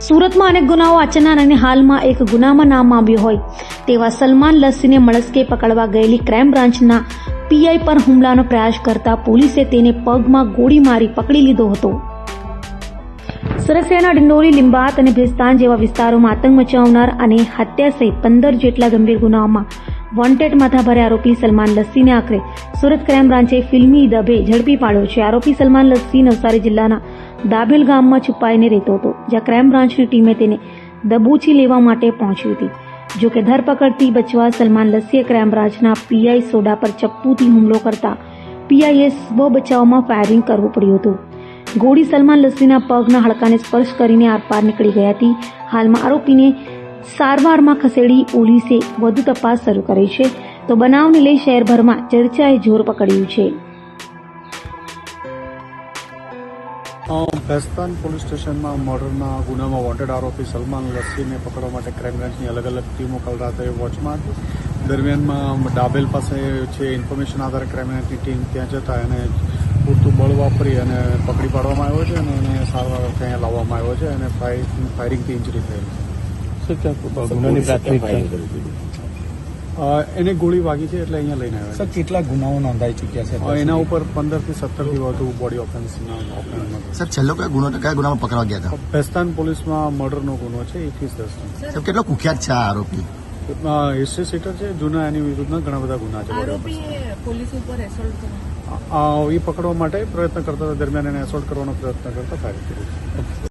સુરતમાં અનેક ગુનાઓ આચરનાર અને હાલમાં એક ગુનામાં નામ આવ્યું હોય તેવા સલમાન લસ્સીને મળસ્કે પકડવા ગયેલી ક્રાઇમ બ્રાન્ચના પીઆઈ પર હુમલાનો પ્રયાસ કરતા પોલીસે તેને પગમાં ગોળી મારી પકડી લીધો હતો. શહેરના ડિંડોરી લિંબાત અને ભેસ્તાન જેવા વિસ્તારોમાં આતંક મચાવનાર અને હત્યા સહિત પંદર જેટલા ગંભીર ગુનાઓમાં વોન્ટેડ માથાભારે આરોપી સલમાન લસ્સીને આખરે. સુરત ક્રાઇમ બ્રાન્ચે ફિલ્મી દબે ઝડપી પાડ્યો છે. આરોપી સલમાન લસ્સી નવસારી જિલ્લાના દાભેલ ગામમાં છુપાઈને રહેતો હતો, જ્યાં ક્રાઇમ બ્રાન્ચની ટીમે તેને દબોચી લેવા માટે પહોંચી હતી. જોકે ધરપકડથી બચવા સલમાન લસ્સીએ ક્રાઇમ બ્રાન્ચના પીઆઈ સોડા પર ચપ્પુથી હુમલો કરતા પીઆઈએ સ્વ બચાવમાં ફાયરિંગ કરવું પડ્યું હતું. ગોળી સલમાન લસ્સીના પગના હાડકાને સ્પર્શ કરીને આરપાર નીકળી ગઈ હતી. હાલમાં આરોપીને સારવારમાં ખસેડી પોલીસે વધુ તપાસ શરૂ કરી છે. તો બનાવને લઈ શહેરભરમાં ચર્ચાએ જોર પકડ્યું છે. ભેસ્તાન પોલીસ સ્ટેશનમાં મર્ડરના ગુનામાં વોન્ટેડ આરોપી સલમાન લસ્સીને પકડવા માટે ક્રાઇમ બ્રાન્ચની અલગ અલગ ટીમો કાલ રાતે વોચમાં દરમિયાનમાં ડાબેલ પાસે છે ઇન્ફોર્મેશન આધારે ક્રાઇમ બ્રાન્ચની ટીમ ત્યાં જતા એને પૂરતું બળ વાપરી અને પકડી પાડવામાં આવ્યો છે અને એને સારવાર ત્યાં લાવવામાં આવ્યો છે અને ફાયરિંગ ફાયરિંગથી ઇન્જરી થયેલી છે. ગુનાની એને ગોળી વાગી છે એટલે અહીંયા લઈને આવ્યા સર કેટલા ગુનાઓ નોંધાઈ ચૂક્યા છે? એના ઉપર પંદરથી સત્તર વધુ બોડી ઓફેન્સના ઓફેન્સ સાહેબ છેલ્લો કયા ગુનો કયા ગુનામાં પકડવા ગયા હતા? ભેસ્તાન પોલીસમાં મર્ડરનો ગુનો છે એકવીસ દસનો સાહેબ કેટલો કુખ્યાત છે આ આરોપી? હિસ્ટ્રી સીટર છે જૂના એની વિરુદ્ધના ઘણા બધા ગુના છે પોલીસ ઉપર એસોલ્ટ કર્યો. આ- આ એ પકડવા માટે પ્રયત્ન કરતા હતા દરમિયાન એને એસોલ્ટ કરવાનો પ્રયત્ન કરતા ફાયર કર્યું